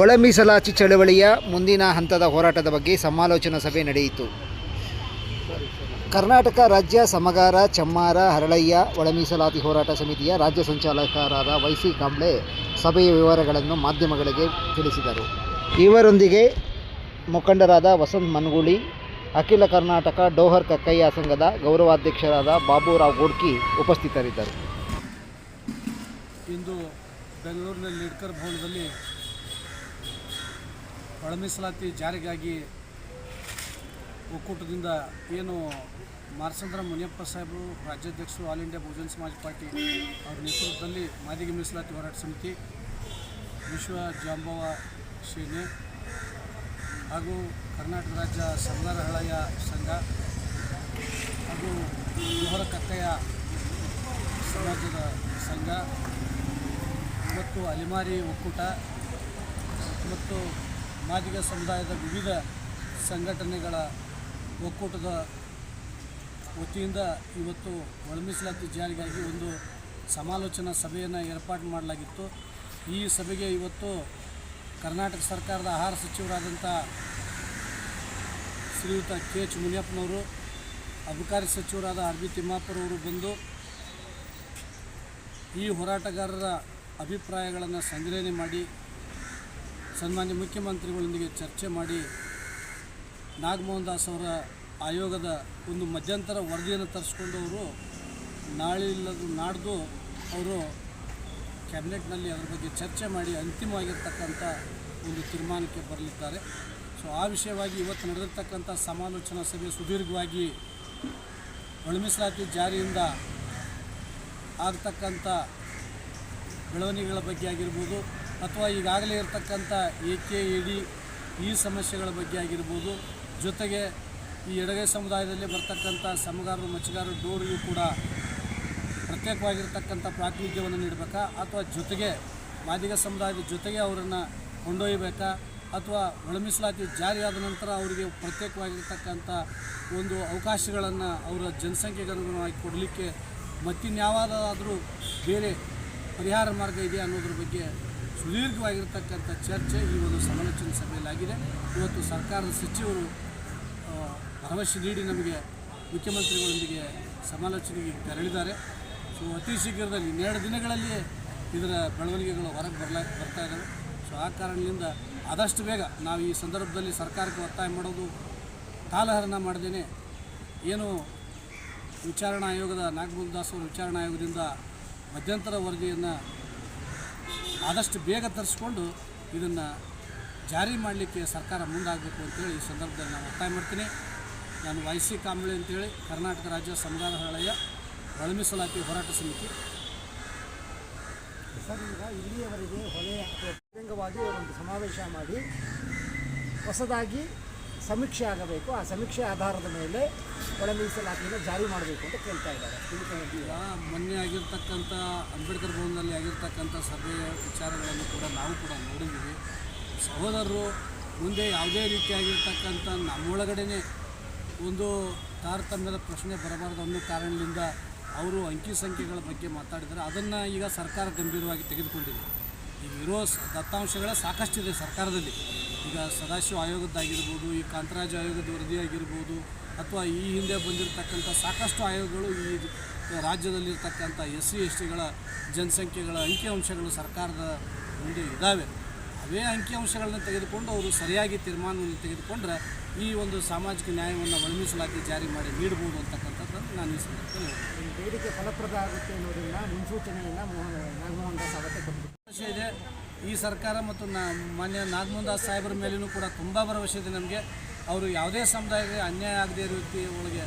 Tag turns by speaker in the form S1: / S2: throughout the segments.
S1: ಒಳ ಮೀಸಲಾತಿ ಚಳವಳಿಯ ಮುಂದಿನ ಹಂತದ ಹೋರಾಟದ ಬಗ್ಗೆ ಸಮಾಲೋಚನಾ ಸಭೆ ನಡೆಯಿತು. ಕರ್ನಾಟಕ ರಾಜ್ಯ ಸಮಗಾರ ಚಮ್ಮಾರ ಹರಳಯ್ಯ ಒಳ ಮೀಸಲಾತಿ ಹೋರಾಟ ಸಮಿತಿಯ ರಾಜ್ಯ ಸಂಚಾಲಕರಾದ ವೈಸಿ ಕಾಂಬ್ಳೆ ಸಭೆಯ ವಿವರಗಳನ್ನು ಮಾಧ್ಯಮಗಳಿಗೆ ತಿಳಿಸಿದರು. ಇವರೊಂದಿಗೆ ಮುಖಂಡರಾದ ವಸಂತ್ ಮನ್ಗುಳಿ, ಅಖಿಲ ಕರ್ನಾಟಕ ಡೋಹರ್ ಕಕ್ಕಯ್ಯ ಸಂಘದ ಗೌರವಾಧ್ಯಕ್ಷರಾದ ಬಾಬುರಾವ್ ಗೋಡ್ಕಿ ಉಪಸ್ಥಿತರಿದ್ದರು.
S2: ಇಂದು ಬೆಂಗಳೂರಿನಲ್ಲಿ ಭವನದಲ್ಲಿ ಒಳ ಮೀಸಲಾತಿ ಜಾರಿಗಾಗಿ ಒಕ್ಕೂಟದಿಂದ ಏನು ಮಾರ್ಸಂದ್ರ ಮುನಿಯಪ್ಪ ಸಾಹೇಬರು, ರಾಜ್ಯಾಧ್ಯಕ್ಷರು, all India Bahujan Samaj party ಅವರ ನೇತೃತ್ವದಲ್ಲಿ ಮಾದಿಗೆ ಮೀಸಲಾತಿ ಹೋರಾಟ ಸಮಿತಿ, ವಿಶ್ವ ಜಾಂಬವ ಸೇನೆ ಹಾಗೂ ಕರ್ನಾಟಕ ರಾಜ್ಯ ಸಂಗಾರ ಸಂಘ ಹಾಗೂ ಜೋಹರ ಕಕ್ಕಯ್ಯ ಸಮಾಜದ ಸಂಘ ಮತ್ತು ಅಲಿಮಾರಿ ಒಕ್ಕೂಟ ಮತ್ತು ಮಾದಿಗ ಸಮುದಾಯದ ವಿವಿಧ ಸಂಘಟನೆಗಳ ಒಕ್ಕೂಟದ ವತಿಯಿಂದ ಇವತ್ತು ಒಳಮೀಸಲಾತಿ ಜಾರಿಗಾಗಿ ಒಂದು ಸಮಾಲೋಚನಾ ಸಭೆಯನ್ನು ಏರ್ಪಾಡು ಮಾಡಲಾಗಿತ್ತು. ಈ ಸಭೆಗೆ ಇವತ್ತು ಕರ್ನಾಟಕ ಸರ್ಕಾರದ ಆಹಾರ ಸಚಿವರಾದಂಥ ಶ್ರೀಯುತ ಕೆ ಎಚ್ ಮುನಿಯಪ್ಪನವರು, ಅಬಕಾರಿ ಸಚಿವರಾದ ಆರ್ ಬಿ ತಿಮ್ಮಾಪುರವರು ಬಂದು ಈ ಹೋರಾಟಗಾರರ ಅಭಿಪ್ರಾಯಗಳನ್ನು ಸಂಗ್ರಹಣೆ ಮಾಡಿ ಸನ್ಮಾನ್ಯ ಮುಖ್ಯಮಂತ್ರಿಗಳೊಂದಿಗೆ ಚರ್ಚೆ ಮಾಡಿ ನಾಗಮೋಹನ್ ದಾಸ್ ಅವರ ಆಯೋಗದ ಒಂದು ಮಧ್ಯಂತರ ವರದಿಯನ್ನು ತರಿಸ್ಕೊಂಡು ಅವರು ನಾಳೆ ಇಲ್ಲದು ನಾಡ್ದು ಅವರು ಕ್ಯಾಬಿನೆಟ್ನಲ್ಲಿ ಅದರ ಬಗ್ಗೆ ಚರ್ಚೆ ಮಾಡಿ ಅಂತಿಮವಾಗಿರ್ತಕ್ಕಂಥ ಒಂದು ತೀರ್ಮಾನಕ್ಕೆ ಬರಲಿದ್ದಾರೆ. ಸೊ, ಆ ವಿಷಯವಾಗಿ ಇವತ್ತು ನಡೆದಿರ್ತಕ್ಕಂಥ ಸಮಾಲೋಚನಾ ಸಭೆ ಸುದೀರ್ಘವಾಗಿ ಒಳಮೀಸಲಾತಿ ಜಾರಿಯಿಂದ ಆಗ್ತಕ್ಕಂಥ ಬೆಳವಣಿಗೆಗಳ ಬಗ್ಗೆ ಆಗಿರ್ಬೋದು ಅಥವಾ ಈಗಾಗಲೇ ಇರತಕ್ಕಂಥ ಎ ಕೆ ಎ ಡಿ ಈ ಸಮಸ್ಯೆಗಳ ಬಗ್ಗೆ ಆಗಿರ್ಬೋದು, ಜೊತೆಗೆ ಈ ಎಡಗೈ ಸಮುದಾಯದಲ್ಲಿ ಬರ್ತಕ್ಕಂಥ ಸಮಗಾರರು, ಮಚ್ಚಗಾರರು ಡೋರಿಗೂ ಕೂಡ ಪ್ರತ್ಯೇಕವಾಗಿರ್ತಕ್ಕಂಥ ಪ್ರಾತಿನಿಧ್ಯವನ್ನು ನೀಡಬೇಕಾ? ಅಥವಾ ಜೊತೆಗೆ ಮಾದಿಗ ಸಮುದಾಯದ ಜೊತೆಗೆ ಅವರನ್ನು ಕೊಂಡೊಯ್ಯಬೇಕಾ? ಅಥವಾ ಒಳ ಮೀಸಲಾತಿ ಜಾರಿಯಾದ ನಂತರ ಅವರಿಗೆ ಪ್ರತ್ಯೇಕವಾಗಿರ್ತಕ್ಕಂಥ ಒಂದು ಅವಕಾಶಗಳನ್ನು ಅವರ ಜನಸಂಖ್ಯೆಗೆ ಅನುಗುಣವಾಗಿ ಕೊಡಲಿಕ್ಕೆ ಮತ್ತಿನ್ಯಾವುದಾದ್ರೂ ಬೇರೆ ಪರಿಹಾರ ಮಾರ್ಗ ಇದೆಯಾ ಅನ್ನೋದ್ರ ಬಗ್ಗೆ ಸುದೀರ್ಘವಾಗಿರ್ತಕ್ಕಂಥ ಚರ್ಚೆ ಈ ಒಂದು ಸಮಾಲೋಚನೆ ಸಭೆಯಲ್ಲಾಗಿದೆ. ಇವತ್ತು ಸರ್ಕಾರದ ಸಚಿವರು ಭರವಸೆ ನೀಡಿ ನಮಗೆ ಮುಖ್ಯಮಂತ್ರಿಗಳೊಂದಿಗೆ ಸಮಾಲೋಚನೆಗೆ ತೆರಳಿದ್ದಾರೆ. ಸೊ, ಅತಿ ಶೀಘ್ರದಲ್ಲಿ ಇನ್ನೆರಡು ದಿನಗಳಲ್ಲಿ ಇದರ ಬೆಳವಣಿಗೆಗಳು ಹೊರಗೆ ಬರಲ, ಬರ್ತಾ ಇದ್ದಾವೆ. ಸೊ, ಆ ಕಾರಣದಿಂದ ಆದಷ್ಟು ಬೇಗ ನಾವು ಈ ಸಂದರ್ಭದಲ್ಲಿ ಸರ್ಕಾರಕ್ಕೆ ಒತ್ತಾಯ ಮಾಡೋದು ಕಾಲಹರಣ ಮಾಡದೇನೆ ಏನು ವಿಚಾರಣಾ ಆಯೋಗದ ನಾಗಮೋಹನ್ ದಾಸ್ ವಿಚಾರಣಾ ಆಯೋಗದಿಂದ ಮಧ್ಯಂತರ ವರದಿಯನ್ನು ಆದಷ್ಟು ಬೇಗ ತರಿಸ್ಕೊಂಡು ಇದನ್ನು ಜಾರಿ ಮಾಡಲಿಕ್ಕೆ ಸರ್ಕಾರ ಮುಂದಾಗಬೇಕು ಅಂತೇಳಿ ಈ ಸಂದರ್ಭದಲ್ಲಿ ನಾನು ಒತ್ತಾಯ ಮಾಡ್ತೀನಿ. ನಾನು ವೈ ಸಿ ಕಾಂಬಳೆ ಅಂತೇಳಿ ಕರ್ನಾಟಕ ರಾಜ್ಯ ಸಮುದಾಯ ಹಳೆಯ ಒಳ ಮೀಸಲಾತಿ ಹೋರಾಟ ಸಮಿತಿ.
S3: ಸರ್, ಈಗ ಇಲ್ಲಿಯವರೆಗೆ ಅಥವಾ ಬಹಿರಂಗವಾಗಿ ಒಂದು ಸಮಾವೇಶ ಮಾಡಿ ಹೊಸದಾಗಿ ಸಮೀಕ್ಷೆ ಆಗಬೇಕು. ಆ ಸಮೀಕ್ಷೆ ಆಧಾರದ ಮೇಲೆ ಒಳ ಮೀಸಲಾತಿಯನ್ನು ಜಾರಿ ಮಾಡಬೇಕು ಅಂತ ಕೇಳ್ತಾ ಇದ್ದಾರೆ.
S2: ಈಗ ಮೊನ್ನೆ ಆಗಿರ್ತಕ್ಕಂಥ ಅಂಬೇಡ್ಕರ್ ಭವನದಲ್ಲಿ ಆಗಿರ್ತಕ್ಕಂಥ ಸಭೆಯ ವಿಚಾರಗಳನ್ನು ಕೂಡ ನಾವು ಕೂಡ ನೋಡಿದ್ದೀವಿ. ಸಹೋದರರು ಮುಂದೆ ಯಾವುದೇ ರೀತಿಯಾಗಿರ್ತಕ್ಕಂಥ ನಮ್ಮೊಳಗಡೆನೆ ಒಂದು ತಾರತಮ್ಯದ ಪ್ರಶ್ನೆ ಬರಬಾರದು ಅನ್ನೋ ಕಾರಣದಿಂದ ಅವರು ಅಂಕಿ ಸಂಖ್ಯೆಗಳ ಬಗ್ಗೆ ಮಾತಾಡಿದರೆ ಅದನ್ನು ಈಗ ಸರ್ಕಾರ ಗಂಭೀರವಾಗಿ ತೆಗೆದುಕೊಂಡಿದೆ. ಈಗ ಇರೋ ದತ್ತಾಂಶಗಳೇ ಸಾಕಷ್ಟಿದೆ ಸರ್ಕಾರದಲ್ಲಿ. ಈಗ ಸದಾಶಿವ ಆಯೋಗದ್ದಾಗಿರ್ಬೋದು, ಈ ಕಾಂತರಾಜ್ ಆಯೋಗದ ವರದಿಯಾಗಿರ್ಬೋದು, ಅಥವಾ ಈ ಹಿಂದೆ ಬಂದಿರತಕ್ಕಂಥ ಸಾಕಷ್ಟು ಆಯೋಗಗಳು ಈ ರಾಜ್ಯದಲ್ಲಿರ್ತಕ್ಕಂಥ ಎಸ್ ಸಿ ಎಸ್ ಟಿಗಳ ಜನಸಂಖ್ಯೆಗಳ ಅಂಕಿಅಂಶಗಳು ಸರ್ಕಾರದ ಮುಂದೆ ಇದ್ದಾವೆ. ಅವೇ ಅಂಕಿಅಂಶಗಳನ್ನ ತೆಗೆದುಕೊಂಡು ಅವರು ಸರಿಯಾಗಿ ತೀರ್ಮಾನವನ್ನು ತೆಗೆದುಕೊಂಡ್ರೆ ಈ ಒಂದು ಸಾಮಾಜಿಕ ನ್ಯಾಯವನ್ನು ಒಳಗಿಸಲಾಗಿ ಜಾರಿ ಮಾಡಿ ನೀಡಬಹುದು ಅಂತಕ್ಕಂಥದ್ದನ್ನು ನಾನು ಈ ಸಂದರ್ಭದಲ್ಲಿ.
S3: ಬೇಡಿಕೆ ಫಲಪ್ರದ ಆಗುತ್ತೆ ಅನ್ನೋದನ್ನು ಮುನ್ಸೂಚನೆಯನ್ನು ಮೋಹನ್ ನಾಗಮೋಹನ್ ದಾಸ್ ಅವತ್ತೇ
S2: ಭರವಸೆ ಇದೆ. ಈ ಸರ್ಕಾರ ಮತ್ತು ನಾ, ಮಾನ್ಯ ನಾಗಮೋಹನ್ ದಾಸ್ ಸಾಹೇಬರ ಮೇಲೂ ಕೂಡ ತುಂಬ ಭರವಸೆ ಇದೆ ನಮಗೆ. ಅವರು ಯಾವುದೇ ಸಮುದಾಯಕ್ಕೆ ಅನ್ಯಾಯ ಆಗದೇ ಇರೋ ರೀತಿ ಒಳಗೆ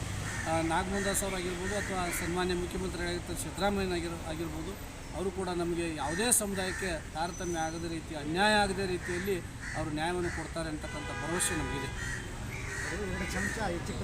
S2: ನಾಗಮೋಹನ್ ದಾಸ್ ಅವರಾಗಿರ್ಬೋದು ಅಥವಾ ಸನ್ಮಾನ್ಯ ಮುಖ್ಯಮಂತ್ರಿಗಳಾಗಿರ್ತಾರೆ ಸಿದ್ದರಾಮಯ್ಯ ಆಗಿರ್, ಆಗಿರ್ಬೋದು, ಅವರು ಕೂಡ ನಮಗೆ ಯಾವುದೇ ಸಮುದಾಯಕ್ಕೆ ತಾರತಮ್ಯ ಆಗದ ರೀತಿ, ಅನ್ಯಾಯ ಆಗದ ರೀತಿಯಲ್ಲಿ ಅವರು ನ್ಯಾಯವನ್ನು ಕೊಡ್ತಾರೆ ಅಂತಕ್ಕಂಥ ಭರವಸೆ ನಮಗಿದೆ.
S3: ಚಮಚ ಹೆಚ್ಚಿಟ್ಟು